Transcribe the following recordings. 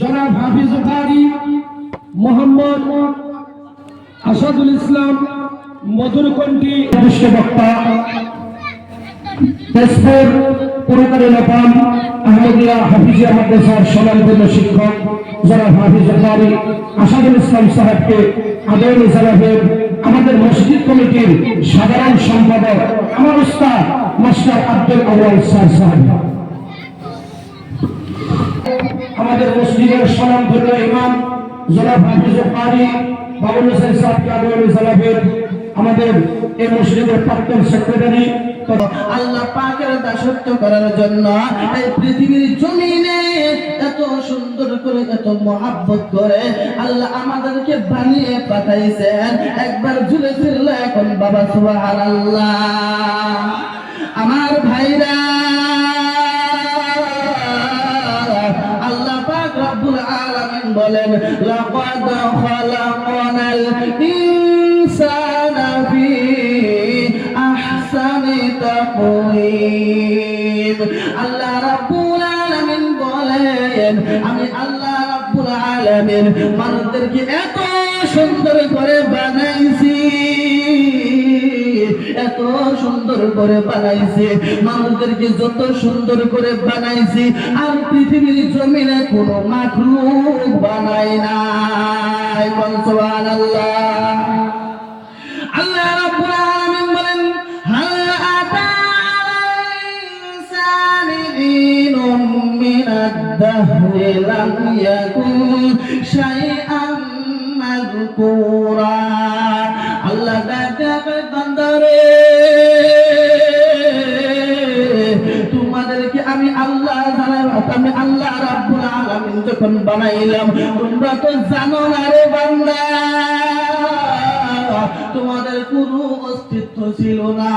জনাব হাফিজ মোহাম্মদ আসাদুল ইসলাম, মধুরকণ্ঠী বিশিষ্ট বক্তা তেজপুর আহমদিয়া শিক্ষক, জনাব হাফিজ আসাদুল ইসলাম সাহেবকে আমাদের মসজিদ কমিটির সাধারণ সম্পাদক, আমার উস্তাদ মাস্টার আব্দুল আউয়াল স্যার সাহেব। আমাদের মসজিদের স্বনামধন্য ইমাম জনাব হাফিজুল কারি বাবুল হোসেন জানাবেন আমাদের প্রাক্তন সেক্রেটারি আল্লাহ পাকের দাসত্ব করার জন্য এই পৃথিবীর জমিনে এত সুন্দর করে, এত মহাব্বত করে আল্লাহ আমাদেরকে বানিয়ে পাঠাইছেন। একবার ঝুলে ফিরল এখন বাবা, সুবহানাল্লাহ। আমার ভাইরা মানুষদেরকে এত সুন্দর করে বানাইছি, এত সুন্দর করে বানাইছে, মানুষদেরকে যত সুন্দর করে বানাইছি, আর পৃথিবীর জমিনে কোনো মাখলুক বানাই নাই। বল সুবহানাল্লাহ। আল্লাহ রাব্বুল আলামিন বলেন হাল আতা ইনসানি আল্লাহ যখন বানাইলাম, তোমরা তো জানো না রে বান্দা, তোমাদের কোনো অস্তিত্ব ছিল না,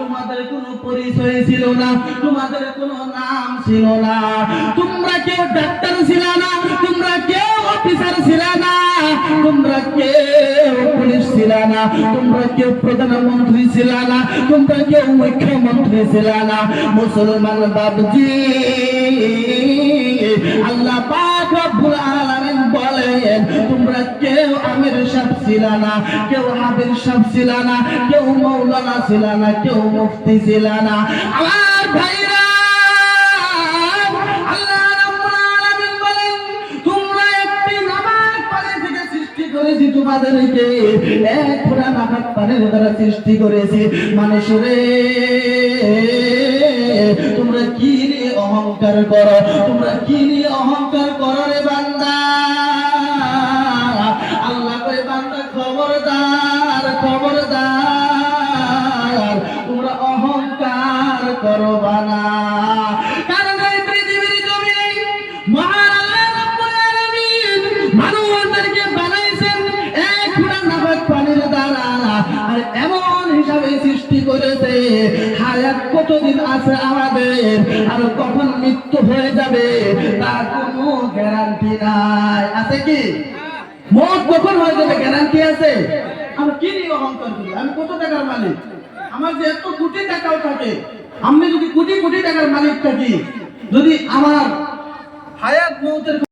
তোমাদের কোনো পরিচয় ছিল না, তোমাদের কোনো নাম ছিল না। তোমরা কেউ ডাক্তার ছিল না, তোমরা কেউ অফিসার ছিল না, তোমরা কেউ পুলিশ ছিল না, তোমরা কেউ প্রধানমন্ত্রী ছিল না, তোমরা কেউ মুখ্যমন্ত্রী ছিল না। মুসলমান বাবজি আলামিন বলেন তোমরা কেউ আমির সাহেব না, কেউ হাবির সাহেব না, কেউ না, কেউ মুফতি না। আমার সৃষ্টি করেছি এক সৃষ্টি করেছি। মানুষরে তোমরা কি নিয়ে অহংকার করো? তোমরা কি নিয়ে অহংকার অহংকার করো কারণ এই পৃথিবীর জমিনে মহান আল্লাহ রাব্বুল আলামিন মানুষদেরকে বানাইছেন এক ফোঁটা নাপাক পানির দ্বারা। আর এমন হিসাবে সৃষ্টি করেছে, হায়াত কতদিন আছে আমাদের, আর কখন মৃত্যু হয়ে যাবে তার কোনো গ্যারান্টি নাই। আছে কি? মত কখন হয়ে যাবে গ্যারান্টি আছে? আমি কি নিয়ে অহংকার করি? আমি কত টাকার মালিক? আমার যে এত কোটি টাকাও থাকে আমি যদি কোটি কোটি টাকার মালিক থাকি যদি আমার হায়াত মৌতের